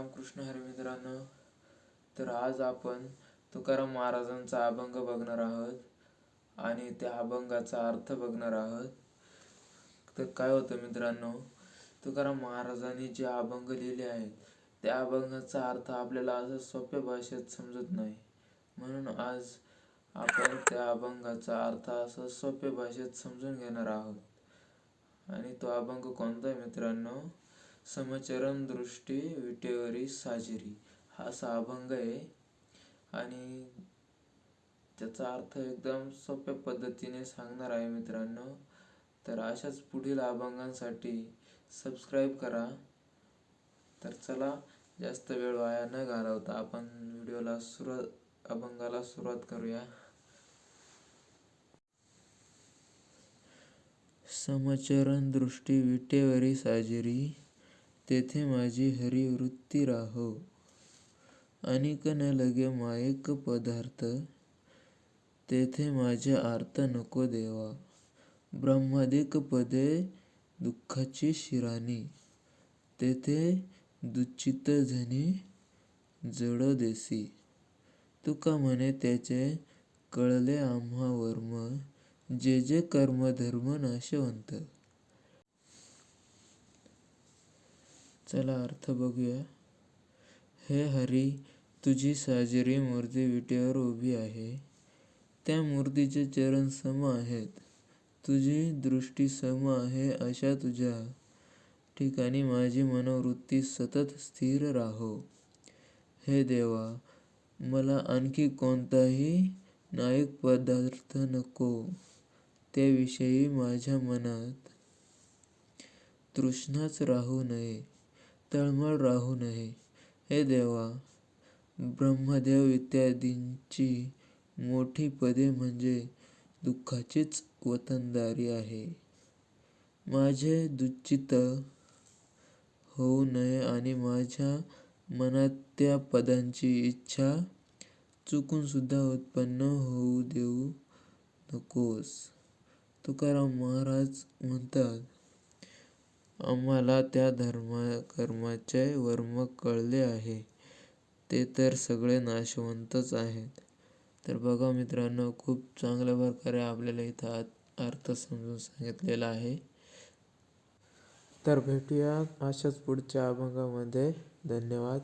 रामकृष्ण हरी मित्रांनो तर आज आपण तुकाराम महाराजांचा अभंग बघणार आहोत आणि त्या अभंगाचा अर्थ बघणार आहोत. तर काय होतं मित्रांनो तुकाराम महाराजांनी जे अभंग लिहिले आहेत त्या अभंगाचा अर्थ आपल्याला असं सोप्या भाषेत समजत नाही. म्हणून आज आपण त्या अभंगाचा अर्थ असं सोप्या भाषेत समजून घेणार आहोत. आणि तो अभंग कोणता आहे मित्रांनो? समचरण दृष्टी विटेवरी साजिरी. हा असा अभंग आहे. आणि त्याचा अर्थ एकदम सोप्या पद्धतीने सांगणार आहे मित्रांनो. तर अशाच पुढील अभंगांसाठी सबस्क्राईब करा. तर चला जास्त वेळ वाया न घालवता आपण व्हिडिओला सुरुवात अभंगाला सुरुवात करूया. समचरण दृष्टी विटेवरी साजिरी. तेथे माझी हरी वृत्ती राहो. अनिक न लगे मायक पदार्थ तेथे माझे आर्त नको देवा. ब्रह्मादिक पदे दुःखाची शिराणी तेथे दुचित झनी जड देसी. तुका म्हणे त्याचे कळले आम्हा वर्म जे जे कर्म धर्म नाशवंत. चला अर्थ बघूया. हे हरी तुझी साजरी मूर्ती विटेवर उभी आहे. त्या मूर्तीचे चरण सम आहेत. तुझी दृष्टी सम आहे अशा तुझ्या ठिकाणी माझी मनोवृत्ती सतत स्थिर राहो. हे देवा मला आणखी कोणताही नायक पदार्थ नको. त्याविषयी माझ्या मनात तृष्णाच राहू नये. तळमळ राहू नये. हे देवा ब्रह्मदेव इत्यादींची मोठी पदे म्हणजे दुःखाचीच वतनदारी आहे. माझे दुच्चित होऊ नये आणि माझ्या मनात त्या पदांची इच्छा चुकून सुद्धा उत्पन्न होऊ देऊ नकोस. तुकाराम महाराज म्हणतात आम्हाला त्या धर्मकर्माचे वर्म कळले आहे. ते तर सगळे नाशवंतच आहेत. तर बघा मित्रांनो खूप चांगल्या प्रकारे आपल्याला इथं अर्थ समजून सांगितलेला आहे. तर भेटूया अशाच पुढच्या अभंगामध्ये. धन्यवाद.